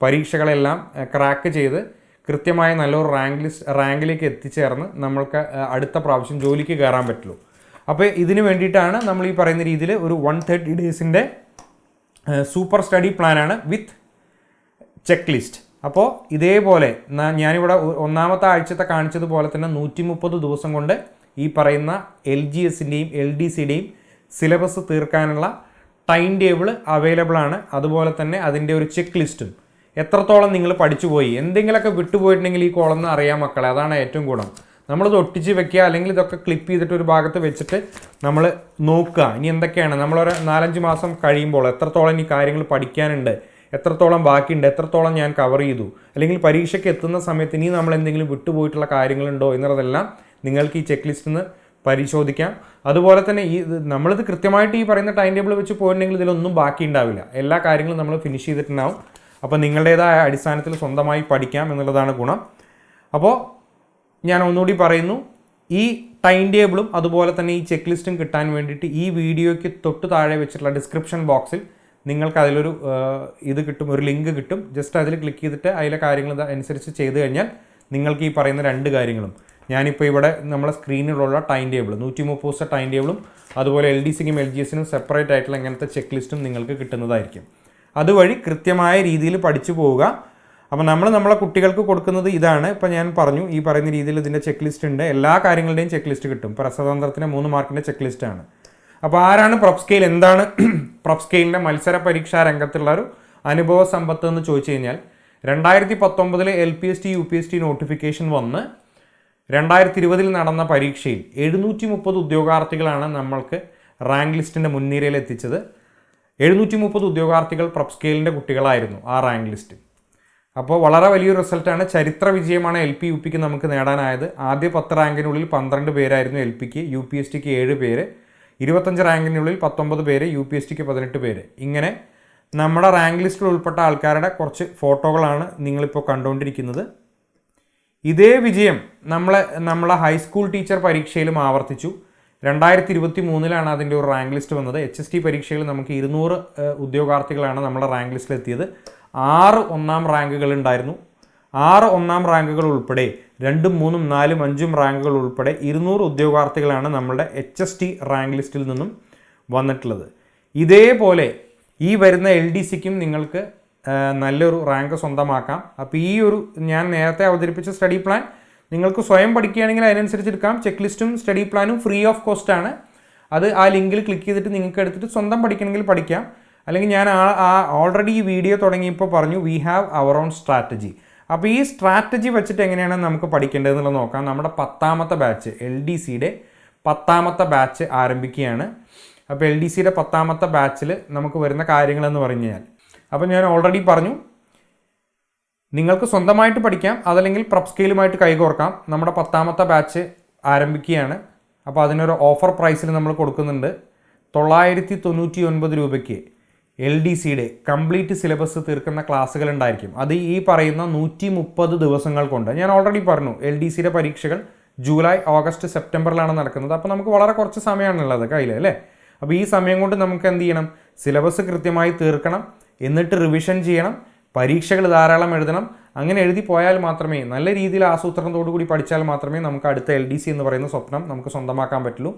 പരീക്ഷകളെല്ലാം ക്രാക്ക് ചെയ്ത് കൃത്യമായ നല്ലൊരു റാങ്ക് ലിസ്റ്റ് റാങ്കിലേക്ക് എത്തിച്ചേർന്ന് നമ്മൾക്ക് അടുത്ത പ്രാവശ്യം ജോലിക്ക് കയറാൻ പറ്റുള്ളൂ. അപ്പോൾ ഇതിന് വേണ്ടിയിട്ടാണ് നമ്മൾ ഈ പറയുന്ന രീതിയിൽ ഒരു വൺ തേർട്ടി ഡേയ്സിന്റെ സൂപ്പർ സ്റ്റഡി പ്ലാനാണ് വിത്ത് ചെക്ക് ലിസ്റ്റ് അപ്പോൾ ഇതേപോലെ ഞാനിവിടെ ഒന്നാമത്തെ ആഴ്ചത്തെ കാണിച്ചതുപോലെ തന്നെ നൂറ്റി മുപ്പത് ദിവസം കൊണ്ട് ഈ പറയുന്ന എൽ ജി എസിന്റെയും എൽ ഡി സിയുടെയും സിലബസ് തീർക്കാനുള്ള ടൈം ടേബിൾ അവൈലബിൾ ആണ്. അതുപോലെ തന്നെ അതിന്റെ ഒരു ചെക്ക് ലിസ്റ്റും എത്രത്തോളം നിങ്ങൾ പഠിച്ചു പോയി എന്തെങ്കിലുമൊക്കെ വിട്ടുപോയിട്ടുണ്ടെങ്കിൽ ഈ കോളന്ന് അറിയാം മക്കളെ. അതാണ് ഏറ്റവും ഗുണം. നമ്മളിത് ഒട്ടിച്ച് വെക്കുക അല്ലെങ്കിൽ ഇതൊക്കെ ക്ലിപ്പ് ചെയ്തിട്ട് ഒരു ഭാഗത്ത് വെച്ചിട്ട് നമ്മൾ നോക്കുക. ഇനി എന്തൊക്കെയാണ്? നമ്മളൊരു നാലഞ്ച് മാസം കഴിയുമ്പോൾ എത്രത്തോളം ഇനി കാര്യങ്ങൾ പഠിക്കാനുണ്ട്? എത്രത്തോളം ബാക്കിയുണ്ട്? എത്രത്തോളം ഞാൻ കവർ ചെയ്തു? അല്ലെങ്കിൽ പരീക്ഷയ്ക്ക് എത്തുന്ന സമയത്ത് ഇനി നമ്മൾ എന്തെങ്കിലും വിട്ടുപോയിട്ടുള്ള കാര്യങ്ങളുണ്ടോ എന്നുള്ളതെല്ലാം നിങ്ങൾക്ക് ഈ ചെക്ക് ലിസ്റ്റിൽ നിന്ന് പരിശോധിക്കാം. അതുപോലെ തന്നെ ഈ നമ്മളിത് കൃത്യമായിട്ട് ഈ പറയുന്ന ടൈം ടേബിൾ വെച്ച് പോയിട്ടുണ്ടെങ്കിൽ ഇതിലൊന്നും ബാക്കി ഉണ്ടാവില്ല എല്ലാ കാര്യങ്ങളും നമ്മൾ ഫിനിഷ് ചെയ്തിട്ടുണ്ടാവും. അപ്പോൾ നിങ്ങളുടേതായ അടിസ്ഥാനത്തിൽ സ്വന്തമായി പഠിക്കാം എന്നുള്ളതാണ് ഗുണം. അപ്പോൾ ഞാൻ ഒന്നുകൂടി പറയുന്നു ഈ ടൈം ടേബിളും അതുപോലെ തന്നെ ഈ ചെക്ക് ലിസ്റ്റും കിട്ടാൻ വേണ്ടിയിട്ട് ഈ വീഡിയോയ്ക്ക് തൊട്ട് താഴെ വെച്ചിട്ടുള്ള ഡിസ്ക്രിപ്ഷൻ ബോക്സിൽ നിങ്ങൾക്ക് അതിലൊരു ഇത് കിട്ടും ഒരു ലിങ്ക് കിട്ടും. ജസ്റ്റ് അതിൽ ക്ലിക്ക് ചെയ്തിട്ട് അതിലെ കാര്യങ്ങൾ അനുസരിച്ച് ചെയ്ത് കഴിഞ്ഞാൽ നിങ്ങൾക്ക് ഈ പറയുന്ന രണ്ട് കാര്യങ്ങളും. ഞാനിപ്പോൾ ഇവിടെ നമ്മളെ സ്ക്രീനിലുള്ള ടൈം ടേബിൾ നൂറ്റി മുപ്പത് ദിവസത്തെ ടൈം ടേബിളും അതുപോലെ എൽ ഡി സിക്കും എൽ ജി എസിനും സെപ്പറേറ്റ് ആയിട്ടുള്ള ഇങ്ങനത്തെ ചെക്ക് ലിസ്റ്റും നിങ്ങൾക്ക് കിട്ടുന്നതായിരിക്കും. അതുവഴി കൃത്യമായ രീതിയിൽ പഠിച്ചു പോവുക. അപ്പോൾ നമ്മൾ നമ്മളെ കുട്ടികൾക്ക് കൊടുക്കുന്നത് ഇതാണ്. ഇപ്പോൾ ഞാൻ പറഞ്ഞു ഈ പറയുന്ന രീതിയിൽ ഇതിന്റെ ചെക്ക് ലിസ്റ്റ് ഉണ്ട്. എല്ലാ കാര്യങ്ങളുടെയും ചെക്ക് ലിസ്റ്റ് കിട്ടും. ഇപ്പോൾ രസതന്ത്രത്തിന് മൂന്ന് മാർക്കിന്റെ ചെക്ക് ലിസ്റ്റാണ് അപ്പോൾ ആരാണ് പ്രൊഫ് സ്കെയിൽ എന്താണ് പ്രൊഫ് സ്കെയിലിന്റെ മത്സര പരീക്ഷാ രംഗത്തുള്ള ഒരു അനുഭവ സമ്പത്ത് എന്ന് ചോദിച്ചു കഴിഞ്ഞാൽ രണ്ടായിരത്തി പത്തൊമ്പതിലെ L P S T U P S T notification വന്ന് രണ്ടായിരത്തി ഇരുപതിൽ നടന്ന പരീക്ഷയിൽ എഴുന്നൂറ്റി മുപ്പത് ഉദ്യോഗാർത്ഥികളാണ് നമ്മൾക്ക് റാങ്ക് ലിസ്റ്റിന്റെ മുൻനിരയിൽ എത്തിച്ചത്. എഴുന്നൂറ്റി മുപ്പത് ഉദ്യോഗാർത്ഥികൾ പ്രൊഫ് സ്കെയിലിന്റെ കുട്ടികളായിരുന്നു ആ റാങ്ക് ലിസ്റ്റ്. അപ്പോൾ വളരെ വലിയൊരു റിസൾട്ടാണ് ചരിത്ര വിജയമാണ് എൽ പി യു പിക്ക് നമുക്ക് നേടാനായത്. ആദ്യ പത്ത് റാങ്കിനുള്ളിൽ പന്ത്രണ്ട് പേരായിരുന്നു എൽ പിക്ക് യു പി എസ് ടിക്ക് ഏഴ് പേര് ഇരുപത്തഞ്ച് റാങ്കിനുള്ളിൽ പത്തൊമ്പത് പേര് യു പി എസ് ടിക്ക് പതിനെട്ട് പേര്. ഇങ്ങനെ നമ്മുടെ റാങ്ക് ലിസ്റ്റിൽ ഉൾപ്പെട്ട ആൾക്കാരുടെ കുറച്ച് ഫോട്ടോകളാണ് നിങ്ങളിപ്പോൾ കണ്ടുകൊണ്ടിരിക്കുന്നത്. ഇതേ വിജയം നമ്മളെ നമ്മളെ ഹൈസ്കൂൾ ടീച്ചർ പരീക്ഷയിലും ആവർത്തിച്ചു. രണ്ടായിരത്തി ഇരുപത്തി മൂന്നിലാണ് അതിന്റെ ഒരു റാങ്ക് ലിസ്റ്റ് വന്നത്. എച്ച് എസ് ടി പരീക്ഷയിൽ നമുക്ക് ഇരുന്നൂറ് ഉദ്യോഗാർത്ഥികളാണ് നമ്മുടെ റാങ്ക് ലിസ്റ്റിൽ എത്തിയത്. ആറ് ഒന്നാം റാങ്കുകൾ ഉണ്ടായിരുന്നു. ആറ് ഒന്നാം റാങ്കുകൾ ഉൾപ്പെടെ രണ്ടും മൂന്നും നാലും അഞ്ചും റാങ്കുകൾ ഉൾപ്പെടെ ഇരുന്നൂറ് ഉദ്യോഗാർത്ഥികളാണ് നമ്മുടെ എച്ച് എസ് ടി റാങ്ക് ലിസ്റ്റിൽ നിന്നും വന്നിട്ടുള്ളത്. ഇതേപോലെ ഈ വരുന്ന എൽ ഡി സിക്കും നിങ്ങൾക്ക് നല്ലൊരു റാങ്ക് സ്വന്തമാക്കാം. അപ്പോൾ ഈ ഒരു ഞാൻ നേരത്തെ അവതരിപ്പിച്ച സ്റ്റഡി പ്ലാൻ നിങ്ങൾക്ക് സ്വയം പഠിക്കുകയാണെങ്കിൽ അതിനനുസരിച്ച് എടുക്കാം. ചെക്ക് ലിസ്റ്റും സ്റ്റഡി പ്ലാനും ഫ്രീ ഓഫ് കോസ്റ്റ് ആണ്. അത് ആ ലിങ്കിൽ ക്ലിക്ക് ചെയ്തിട്ട് നിങ്ങൾക്ക് എടുത്തിട്ട് സ്വന്തം പഠിക്കണമെങ്കിൽ പഠിക്കാം. അല്ലെങ്കിൽ ഞാൻ ആ ഓൾറെഡി ഈ വീഡിയോ തുടങ്ങിയപ്പോൾ പറഞ്ഞു we have our own strategy അപ്പോൾ ഈ സ്ട്രാറ്റജി വെച്ചിട്ട് എങ്ങനെയാണ് നമുക്ക് പഠിക്കേണ്ടതെന്നുള്ളത് നോക്കാം. നമ്മുടെ പത്താമത്തെ ബാച്ച് എൽ ഡി സിയുടെ പത്താമത്തെ ബാച്ച് ആരംഭിക്കുകയാണ്. അപ്പോൾ എൽ ഡി സിയുടെ പത്താമത്തെ ബാച്ചിൽ നമുക്ക് വരുന്ന കാര്യങ്ങളെന്ന് പറഞ്ഞു കഴിഞ്ഞാൽ. അപ്പോൾ ഞാൻ ഓൾറെഡി പറഞ്ഞു നിങ്ങൾക്ക് സ്വന്തമായിട്ട് പഠിക്കാം അതല്ലെങ്കിൽ പ്രപ് സ്കെയിലുമായിട്ട് കൈകോർക്കാം. നമ്മുടെ പത്താമത്തെ ബാച്ച് ആരംഭിക്കുകയാണ്. അപ്പോൾ അതിനൊരു ഓഫർ പ്രൈസിൽ നമ്മൾ കൊടുക്കുന്നുണ്ട്. തൊള്ളായിരത്തി തൊണ്ണൂറ്റി ഒൻപത് രൂപയ്ക്ക് എൽ ഡി സിയുടെ കംപ്ലീറ്റ് സിലബസ് തീർക്കുന്ന ക്ലാസ്സുകൾ ഉണ്ടായിരിക്കും. അത് ഈ പറയുന്ന നൂറ്റി മുപ്പത് ദിവസങ്ങൾ കൊണ്ട്. ഞാൻ ഓൾറെഡി പറഞ്ഞു എൽ ഡി സിയുടെ പരീക്ഷകൾ ജൂലൈ ഓഗസ്റ്റ് സെപ്റ്റംബറിലാണ് നടക്കുന്നത്. അപ്പോൾ നമുക്ക് വളരെ കുറച്ച് സമയമാണുള്ളത് കയ്യിൽ അല്ലേ? അപ്പോൾ ഈ സമയം കൊണ്ട് നമുക്ക് എന്ത് ചെയ്യണം? സിലബസ് കൃത്യമായി തീർക്കണം. എന്നിട്ട് റിവിഷൻ ചെയ്യണം. പരീക്ഷകൾ ധാരാളം എഴുതണം. അങ്ങനെ എഴുതി പോയാൽ മാത്രമേ നല്ല രീതിയിൽ ആസൂത്രണത്തോടു കൂടി പഠിച്ചാൽ മാത്രമേ നമുക്ക് അടുത്ത എൽ ഡി സി എന്ന് പറയുന്ന സ്വപ്നം നമുക്ക് സ്വന്തമാക്കാൻ പറ്റുള്ളൂ.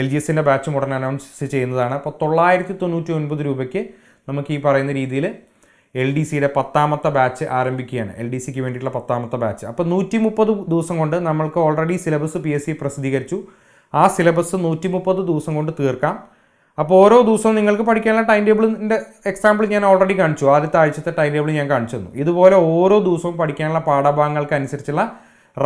എൽ ജി എസിന്റെ ബാച്ചും ഉടൻ അനൗൺസ് ചെയ്യുന്നതാണ്. അപ്പോൾ തൊള്ളായിരത്തി തൊണ്ണൂറ്റി ഒൻപത് രൂപയ്ക്ക് നമുക്ക് ഈ പറയുന്ന രീതിയിൽ എൽ ഡി സിയുടെ പത്താമത്തെ ബാച്ച് ആരംഭിക്കുകയാണ്. എൽ ഡി സിക്ക് വേണ്ടിയിട്ടുള്ള പത്താമത്തെ ബാച്ച് അപ്പോൾ നൂറ്റി മുപ്പത് ദിവസം കൊണ്ട് നമ്മൾക്ക് already syllabus P S C പ്രസിദ്ധീകരിച്ചു. ആ സിലബസ് നൂറ്റി മുപ്പത് ദിവസം കൊണ്ട് തീർക്കാം. അപ്പോൾ ഓരോ ദിവസവും നിങ്ങൾക്ക് പഠിക്കാനുള്ള ടൈം ടേബിളിന്റെ എക്സാമ്പിൾ ഞാൻ ഓൾറെഡി കാണിച്ചു. ആദ്യത്തെ ആഴ്ചത്തെ ടൈം ടേബിൾ ഞാൻ കാണിച്ചു തന്നു. ഇതുപോലെ ഓരോ ദിവസവും പഠിക്കാനുള്ള പാഠഭാഗങ്ങൾക്ക് അനുസരിച്ചുള്ള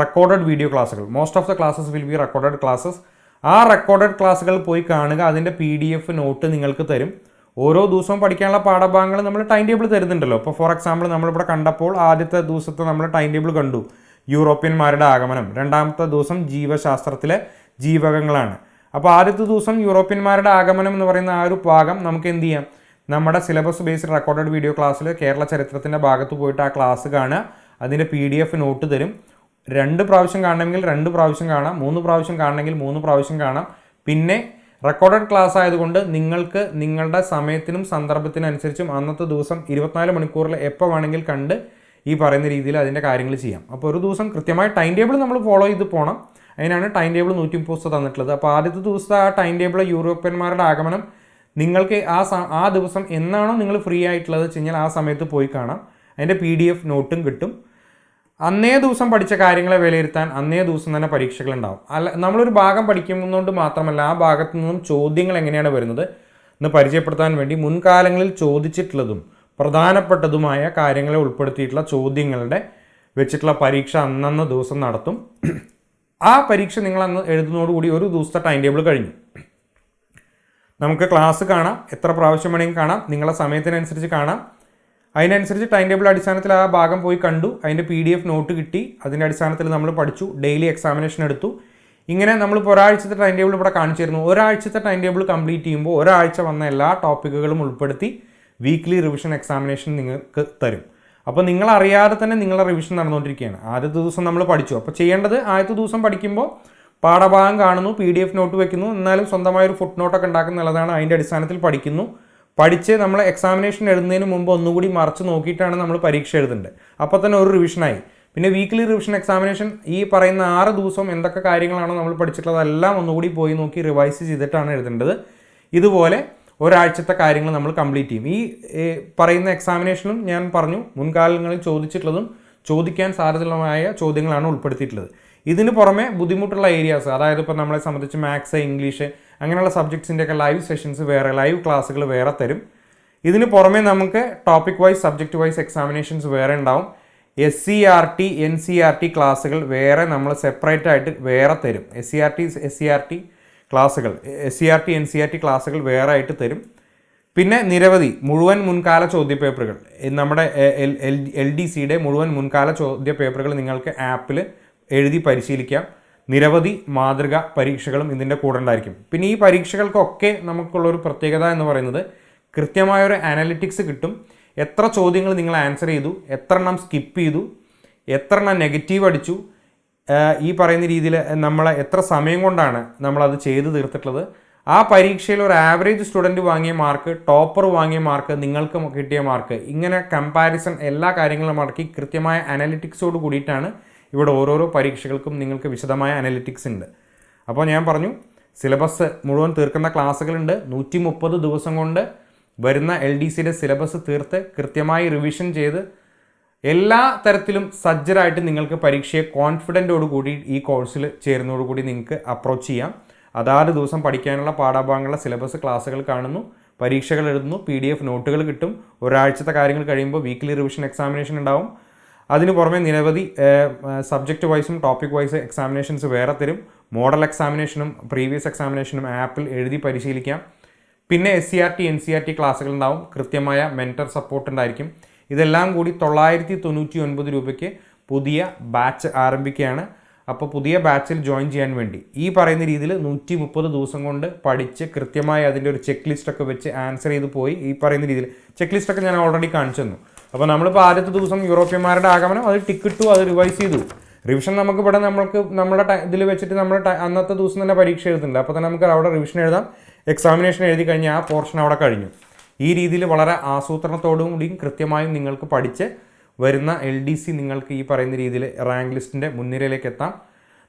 റെക്കോർഡഡ് വീഡിയോ ക്ലാസ്സുകൾ most of the classes will be recorded classes ആ റെക്കോർഡഡ് ക്ലാസ്സുകൾ പോയി കാണുക. അതിന്റെ പി ഡി എഫ് നോട്ട് നിങ്ങൾക്ക് തരും. ഓരോ ദിവസവും പഠിക്കാനുള്ള പാഠഭാഗങ്ങൾ നമ്മൾ ടൈം ടേബിൾ തരുന്നുണ്ടല്ലോ. ഇപ്പോൾ ഫോർ എക്സാമ്പിൾ നമ്മളിവിടെ കണ്ടപ്പോൾ ആദ്യത്തെ ദിവസത്തെ നമ്മൾ ടൈം ടേബിൾ കണ്ടു. യൂറോപ്യന്മാരുടെ ആഗമനം. രണ്ടാമത്തെ ദിവസം ജീവശാസ്ത്രത്തിലെ ജീവകങ്ങളാണ്. അപ്പോൾ ആദ്യത്തെ ദിവസം യൂറോപ്യന്മാരുടെ ആഗമനം എന്ന് പറയുന്ന ആ ഒരു ഭാഗം നമുക്ക് എന്ത് ചെയ്യാം? നമ്മുടെ സിലബസ് ബേസ്ഡ് റെക്കോർഡഡ് വീഡിയോ ക്ലാസ്സിൽ കേരള ചരിത്രത്തിന്റെ ഭാഗത്ത് പോയിട്ട് ആ ക്ലാസ് കാണുക. അതിന്റെ പി ഡി എഫ് നോട്ട് തരും. രണ്ട് പ്രാവശ്യം കാണണമെങ്കിൽ രണ്ട് പ്രാവശ്യം കാണാം. മൂന്ന് പ്രാവശ്യം കാണണമെങ്കിൽ മൂന്ന് പ്രാവശ്യം കാണാം. പിന്നെ റെക്കോർഡഡ് ക്ലാസ് ആയതുകൊണ്ട് നിങ്ങൾക്ക് നിങ്ങളുടെ സമയത്തിനും സന്ദർഭത്തിനും അനുസരിച്ചും അന്നത്തെ ദിവസം ഇരുപത്തിനാല് മണിക്കൂറിൽ എപ്പോൾ വേണമെങ്കിൽ കണ്ട് ഈ പറയുന്ന രീതിയിൽ അതിന്റെ കാര്യങ്ങൾ ചെയ്യാം. അപ്പോൾ ഒരു ദിവസം കൃത്യമായ ടൈം ടേബിൾ നമ്മൾ ഫോളോ ചെയ്ത് പോകണം അതിനാണ് ടൈം ടേബിൾ നൂറ്റി മുപ്പത് തന്നിട്ടുള്ളത്. അപ്പോൾ ആദ്യത്തെ ദിവസത്തെ ആ ടൈം ടേബിൾ യൂറോപ്യന്മാരുടെ ആഗമനം നിങ്ങൾക്ക് ആ ആ ദിവസം എന്നാണോ നിങ്ങൾ ഫ്രീ ആയിട്ടുള്ളത് വെച്ച് കഴിഞ്ഞാൽ ആ സമയത്ത് പോയി കാണാം. അതിന്റെ പി ഡി എഫ് നോട്ടും കിട്ടും. അന്നേ ദിവസം പഠിച്ച കാര്യങ്ങളെ വിലയിരുത്താൻ അന്നേ ദിവസം തന്നെ പരീക്ഷകൾ ഉണ്ടാവും. അല്ല നമ്മളൊരു ഭാഗം പഠിക്കുന്നതുകൊണ്ട് മാത്രമല്ല ആ ഭാഗത്തു നിന്നും ചോദ്യങ്ങൾ എങ്ങനെയാണ് വരുന്നത് എന്ന് പരിചയപ്പെടുത്താൻ വേണ്ടി മുൻകാലങ്ങളിൽ ചോദിച്ചിട്ടുള്ളതും പ്രധാനപ്പെട്ടതുമായ കാര്യങ്ങളെ ഉൾപ്പെടുത്തിയിട്ടുള്ള ചോദ്യങ്ങളുടെ വെച്ചിട്ടുള്ള പരീക്ഷ അന്നന്ന് ദിവസം നടത്തും. ആ പരീക്ഷ നിങ്ങൾ അന്ന് എഴുതുന്നതോടുകൂടി ഒരു ദിവസത്തെ ടൈം ടേബിൾ കഴിഞ്ഞു. നമുക്ക് ക്ലാസ് കാണാം. എത്ര പ്രാവശ്യം വേണമെങ്കിൽ കാണാം. നിങ്ങളുടെ സമയത്തിനനുസരിച്ച് കാണാം. അതിനനുസരിച്ച് ടൈം ടേബിൾ അടിസ്ഥാനത്തിൽ ആ ഭാഗം പോയി കണ്ടു. അതിന്റെ പി ഡി എഫ് നോട്ട് കിട്ടി. അതിന്റെ അടിസ്ഥാനത്തിൽ നമ്മൾ പഠിച്ചു. ഡെയിലി എക്സാമിനേഷൻ എടുത്തു. ഇങ്ങനെ നമ്മളിപ്പോൾ ഒരാഴ്ചത്തെ ടൈം ടേബിൾ ഇവിടെ കാണിച്ചിരുന്നു ഒരാഴ്ചത്തെ ടൈം ടേബിൾ കംപ്ലീറ്റ് ചെയ്യുമ്പോൾ ഒരാഴ്ച വന്ന എല്ലാ ടോപ്പിക്കുകളും ഉൾപ്പെടുത്തി വീക്ക്ലി റിവിഷൻ എക്സാമിനേഷൻ നിങ്ങൾക്ക് തരും. അപ്പോൾ നിങ്ങൾ അറിയാതെ തന്നെ നിങ്ങളുടെ റിവിഷൻ നടന്നുകൊണ്ടിരിക്കുകയാണ്. ആദ്യത്തെ ദിവസം നമ്മൾ പഠിച്ചു. അപ്പോൾ ചെയ്യേണ്ടത് ആദ്യത്തെ ദിവസം പഠിക്കുമ്പോൾ പാഠഭാഗം കാണുന്നു പി ഡി എഫ് നോട്ട് വെക്കുന്നു. എന്നാലും സ്വന്തമായ ഒരു ഫുഡ് നോട്ടൊക്കെ ഉണ്ടാക്കുന്നുള്ളതാണ് അതിന്റെ അടിസ്ഥാനത്തിൽ പഠിക്കുന്നു. പഠിച്ച് നമ്മൾ എക്സാമിനേഷൻ എഴുതുന്നതിന് മുമ്പ് ഒന്നുകൂടി മറച്ച് നോക്കിയിട്ടാണ് നമ്മൾ പരീക്ഷ എഴുതേണ്ടത് അപ്പോൾ തന്നെ ഒരു റിവിഷനായി പിന്നെ വീക്ക്ലി റിവിഷൻ എക്സാമിനേഷൻ ഈ പറയുന്ന ആറ് ദിവസം എന്തൊക്കെ കാര്യങ്ങളാണോ നമ്മൾ പഠിച്ചിട്ടുള്ളത് എല്ലാം ഒന്നുകൂടി പോയി നോക്കി റിവൈസ് ചെയ്തിട്ടാണ് എഴുതേണ്ടത്. ഇതുപോലെ ഒരാഴ്ചത്തെ കാര്യങ്ങൾ നമ്മൾ കംപ്ലീറ്റ് ചെയ്യും. ഈ പറയുന്ന എക്സാമിനേഷനും ഞാൻ പറഞ്ഞു മുൻകാലങ്ങളിൽ ചോദിച്ചിട്ടുള്ളതും ചോദിക്കാൻ സാധ്യതയുള്ളതായ ചോദ്യങ്ങളാണ് ഉൾപ്പെടുത്തിയിട്ടുള്ളത്. ഇതിന് പുറമെ ബുദ്ധിമുട്ടുള്ള ഏരിയാസ് അതായത് ഇപ്പോൾ നമ്മളെ സംബന്ധിച്ച് മാത്സ് ഇംഗ്ലീഷ് അങ്ങനെയുള്ള സബ്ജക്ട്സിന്റെയൊക്കെ ലൈവ് സെഷൻസ് വേറെ ലൈവ് ക്ലാസ്സുകൾ വേറെ തരും. ഇതിന് പുറമെ നമുക്ക് topic wise subject wise examinations വേറെ ഉണ്ടാവും S C R T N C R T ക്ലാസ്സുകൾ വേറെ നമ്മൾ സെപ്പറേറ്റ് ആയിട്ട് വേറെ തരും. S C R T S C R T ക്ലാസ്സുകൾ. S C R T N C R T ക്ലാസ്സുകൾ വേറെ ആയിട്ട് തരും. പിന്നെ നിരവധി മുഴുവൻ മുൻകാല ചോദ്യപേപ്പറുകൾ. നമ്മുടെ എൽ ഡി സിയുടെ മുഴുവൻ മുൻകാല ചോദ്യപേപ്പറുകൾ നിങ്ങൾക്ക് ആപ്പിൽ എഴുതി പരിശീലിക്കാം. നിരവധി മാതൃക പരീക്ഷകളും ഇതിന്റെ കൂടെ ഉണ്ടായിരിക്കും. പിന്നെ ഈ പരീക്ഷകൾക്കൊക്കെ നമുക്കുള്ളൊരു പ്രത്യേകത എന്ന് പറയുന്നത് കൃത്യമായൊരു അനലിറ്റിക്സ് കിട്ടും. എത്ര ചോദ്യങ്ങൾ നിങ്ങൾ ആൻസർ ചെയ്തു എത്ര എണ്ണം സ്കിപ്പ് ചെയ്തു എത്ര എണ്ണം നെഗറ്റീവ് അടിച്ചു ഈ പറയുന്ന രീതിയിൽ നമ്മൾ എത്ര സമയം കൊണ്ടാണ് നമ്മളത് ചെയ്ത് തീർത്തിട്ടുള്ളത്? ആ പരീക്ഷയിൽ ഒരു ആവറേജ് സ്റ്റുഡന്റ് വാങ്ങിയ മാർക്ക് ടോപ്പർ വാങ്ങിയ മാർക്ക് നിങ്ങൾക്ക് കിട്ടിയ മാർക്ക് ഇങ്ങനെ കമ്പാരിസൺ എല്ലാ കാര്യങ്ങളും അടക്കി കൃത്യമായ അനലിറ്റിക്സോട് കൂടിയിട്ടാണ് ഇവിടെ ഓരോരോ പരീക്ഷകൾക്കും നിങ്ങൾക്ക് വിശദമായ അനലിറ്റിക്സ് ഉണ്ട്. അപ്പോൾ ഞാൻ പറഞ്ഞു സിലബസ് മുഴുവൻ തീർക്കുന്ന ക്ലാസ്സുകളുണ്ട്. നൂറ്റി മുപ്പത് ദിവസം കൊണ്ട് വരുന്ന എൽ ഡി സിലബസ് തീർത്ത് കൃത്യമായി റിവിഷൻ ചെയ്ത് എല്ലാ തരത്തിലും സജ്ജരായിട്ട് നിങ്ങൾക്ക് പരീക്ഷയെ കോൺഫിഡന്റോട് കൂടി ഈ കോഴ്സിൽ ചേരുന്നതോടുകൂടി നിങ്ങൾക്ക് അപ്രോച്ച് ചെയ്യാം. അതാത് ദിവസം പഠിക്കാനുള്ള പാഠഭാഗങ്ങളുടെ സിലബസ് ക്ലാസ്സുകൾ കാണുന്നു. പരീക്ഷകൾ എഴുതുന്നു. പി ഡി എഫ് നോട്ടുകൾ കിട്ടും. ഒരാഴ്ചത്തെ കാര്യങ്ങൾ കഴിയുമ്പോൾ വീക്ക്ലി റിവിഷൻ എക്സാമിനേഷൻ ഉണ്ടാവും. അതിന് പുറമെ നിരവധി സബ്ജക്റ്റ് വൈസും ടോപ്പിക് വൈസ് എക്സാമിനേഷൻസ് വേറെ തരും. മോഡൽ എക്സാമിനേഷനും പ്രീവിയസ് എക്സാമിനേഷനും ആപ്പിൽ എഴുതി പരിശീലിക്കാം. പിന്നെ S C R T N C R T ക്ലാസ്സുകൾ ഉണ്ടാവും. കൃത്യമായ മെന്റർ സപ്പോർട്ട് ഉണ്ടായിരിക്കും. ഇതെല്ലാം കൂടി തൊള്ളായിരത്തി തൊണ്ണൂറ്റി ഒൻപത് രൂപയ്ക്ക് പുതിയ ബാച്ച് ആരംഭിക്കുകയാണ്. അപ്പോൾ പുതിയ ബാച്ചിൽ ജോയിൻ ചെയ്യാൻ വേണ്ടി. ഈ പറയുന്ന രീതിയിൽ നൂറ്റി മുപ്പത് ദിവസം കൊണ്ട് പഠിച്ച് കൃത്യമായി അതിന്റെ ഒരു ചെക്ക് ലിസ്റ്റൊക്കെ വെച്ച് ആൻസർ ചെയ്ത് പോയി ഈ പറയുന്ന രീതിയിൽ. ചെക്ക് ലിസ്റ്റൊക്കെ ഞാൻ ഓൾറെഡി കാണിച്ചു തന്നു. അപ്പോൾ നമ്മളിപ്പോൾ ആദ്യത്തെ ദിവസം യൂറോപ്യന്മാരുടെ ആഗമനം അത് ടിക്കറ്റ് അത് റിവൈസ് ചെയ്തു. റിവിഷൻ നമുക്ക് ഇവിടെ നമ്മൾക്ക് നമ്മുടെ ഇതിൽ വെച്ചിട്ട് നമ്മൾ അന്നത്തെ ദിവസം തന്നെ പരീക്ഷ എഴുതുന്നുണ്ട്. അപ്പോൾ തന്നെ നമുക്ക് അവിടെ റിവിഷൻ എഴുതാം. എക്സാമിനേഷൻ എഴുതി കഴിഞ്ഞാൽ ആ പോർഷൻ അവിടെ കഴിഞ്ഞു. ഈ രീതിയിൽ വളരെ ആസൂത്രണത്തോടും കൂടിയും കൃത്യമായും നിങ്ങൾക്ക് പഠിച്ച് വരുന്ന എൽ ഡി സി നിങ്ങൾക്ക് ഈ പറയുന്ന രീതിയിൽ റാങ്ക് ലിസ്റ്റിന്റെ മുൻനിരയിലേക്ക് എത്താം.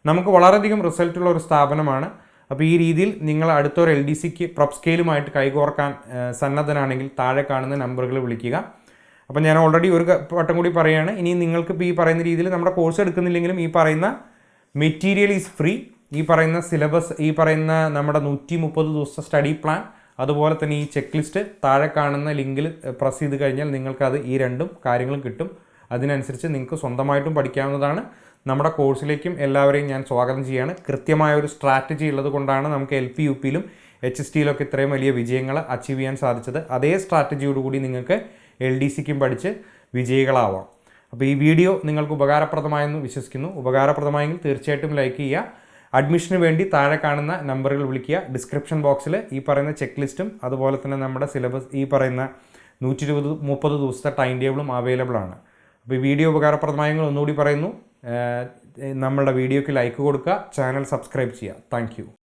നമുക്ക് വളരെയധികം റിസൾട്ടുള്ള ഒരു സ്ഥാപനമാണ്. അപ്പോൾ ഈ രീതിയിൽ നിങ്ങൾ അടുത്തൊരു എൽ ഡി സിക്ക് പ്രൊപ് സ്കെയിലുമായിട്ട് കൈകോർക്കാൻ സന്നദ്ധനാണെങ്കിൽ താഴെ കാണുന്ന നമ്പറുകൾ വിളിക്കുക. അപ്പോൾ ഞാൻ ഓൾറെഡി ഒരു വട്ടം കൂടി പറയുകയാണ് ഇനി നിങ്ങൾക്ക് ഇപ്പോൾ ഈ പറയുന്ന രീതിയിൽ നമ്മുടെ കോഴ്സ് എടുക്കുന്നില്ലെങ്കിലും ഈ പറയുന്ന മെറ്റീരിയൽ ഈസ് ഫ്രീ ഈ പറയുന്ന സിലബസ് ഈ പറയുന്ന നമ്മുടെ നൂറ്റി മുപ്പത് ദിവസത്തെ സ്റ്റഡി പ്ലാൻ അതുപോലെ തന്നെ ഈ ചെക്ക് ലിസ്റ്റ് താഴെ കാണുന്ന ലിങ്കിൽ പ്രസ് ചെയ്ത് കഴിഞ്ഞാൽ നിങ്ങൾക്കത് ഈ രണ്ടും കാര്യങ്ങളും കിട്ടും. അതിനനുസരിച്ച് നിങ്ങൾക്ക് സ്വന്തമായിട്ടും പഠിക്കാവുന്നതാണ്. നമ്മുടെ കോഴ്സിലേക്കും എല്ലാവരെയും ഞാൻ സ്വാഗതം ചെയ്യുകയാണ് കൃത്യമായ ഒരു സ്ട്രാറ്റജി ഉള്ളത് കൊണ്ടാണ് നമുക്ക് എൽ പി യു പിയിലും എച്ച് എസ് ടിയിലൊക്കെ ഇത്രയും വലിയ വിജയങ്ങൾ അച്ചീവ് ചെയ്യാൻ സാധിച്ചത്. അതേ സ്ട്രാറ്റജിയോടുകൂടി നിങ്ങൾക്ക് എൽ ഡി സിക്കും പഠിച്ച് വിജയികളാവാം. അപ്പോൾ ഈ വീഡിയോ നിങ്ങൾക്ക് ഉപകാരപ്രദമായെന്ന് വിശ്വസിക്കുന്നു. ഉപകാരപ്രദമായെങ്കിൽ തീർച്ചയായിട്ടും ലൈക്ക് ചെയ്യുക. അഡ്മിഷന് വേണ്ടി താഴെ കാണുന്ന നമ്പറുകൾ വിളിക്കുക. ഡിസ്ക്രിപ്ഷൻ ബോക്സിൽ ഈ പറയുന്ന ചെക്ക് ലിസ്റ്റും അതുപോലെ തന്നെ നമ്മുടെ സിലബസ് ഈ പറയുന്ന നൂറ്റി ഇരുപത് മുപ്പത് ദിവസത്തെ ടൈം ടേബിളും അവൈലബിൾ ആണ്. അപ്പോൾ ഈ വീഡിയോ ഉപകാരപ്രദമായെങ്കിൽ ഒന്നുകൂടി പറയുന്നു. നമ്മളുടെ വീഡിയോയ്ക്ക് ലൈക്ക് കൊടുക്കുക ചാനൽ സബ്സ്ക്രൈബ് ചെയ്യുക. താങ്ക്